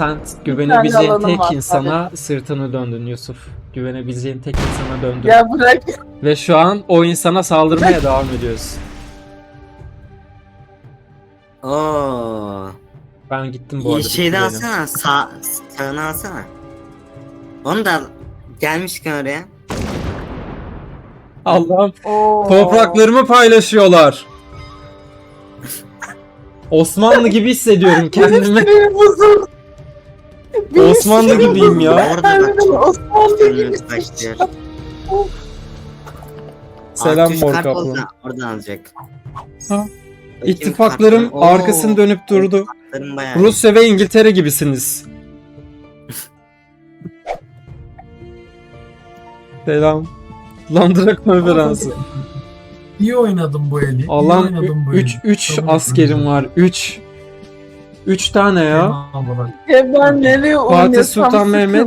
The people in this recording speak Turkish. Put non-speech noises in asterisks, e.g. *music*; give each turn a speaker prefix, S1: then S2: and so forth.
S1: Sen güvenebileceğin tek
S2: var
S1: insana sırtını döndün Yusuf. Güvenebileceğin tek insana döndün.
S2: Ya bırak.
S1: Ve şu an o insana saldırmaya devam ediyorsun.
S3: Oo.
S1: Ben gittim bu arada.
S3: Şeyde
S1: bitirelim.
S3: alsana. Sağ, sağını alsana. Onu da gelmişken oraya.
S1: Allah'ım topraklarımı paylaşıyorlar. Osmanlı gibi hissediyorum *laughs* kendimi. Osmanlı
S2: sinirim
S1: gibiyim ya.
S3: Orada.
S2: Harbiden Osmanlı gibi.
S3: Önümüz başlıyor.
S1: Selam
S3: Alt üst
S1: mor kaplan.
S3: Oradan alacak.
S1: Ha,
S3: Bakayım
S1: İttifaklarım.
S3: Oo,
S1: arkasını dönüp durdu.
S3: ittifaklarım bayağı.
S1: Rusya ve İngiltere gibisiniz. *laughs* Selam. Londra konferansı.
S4: İyi oynadım bu eli. iyi
S1: Allah'ım
S4: oynadım bu
S1: 3
S4: eli.
S1: 3
S4: Kabul
S1: askerim var. 3 3 tane
S2: ya. Ben nereye
S1: Fatih
S2: oynasam
S1: Sultan
S2: sıkıntı.
S1: Mehmet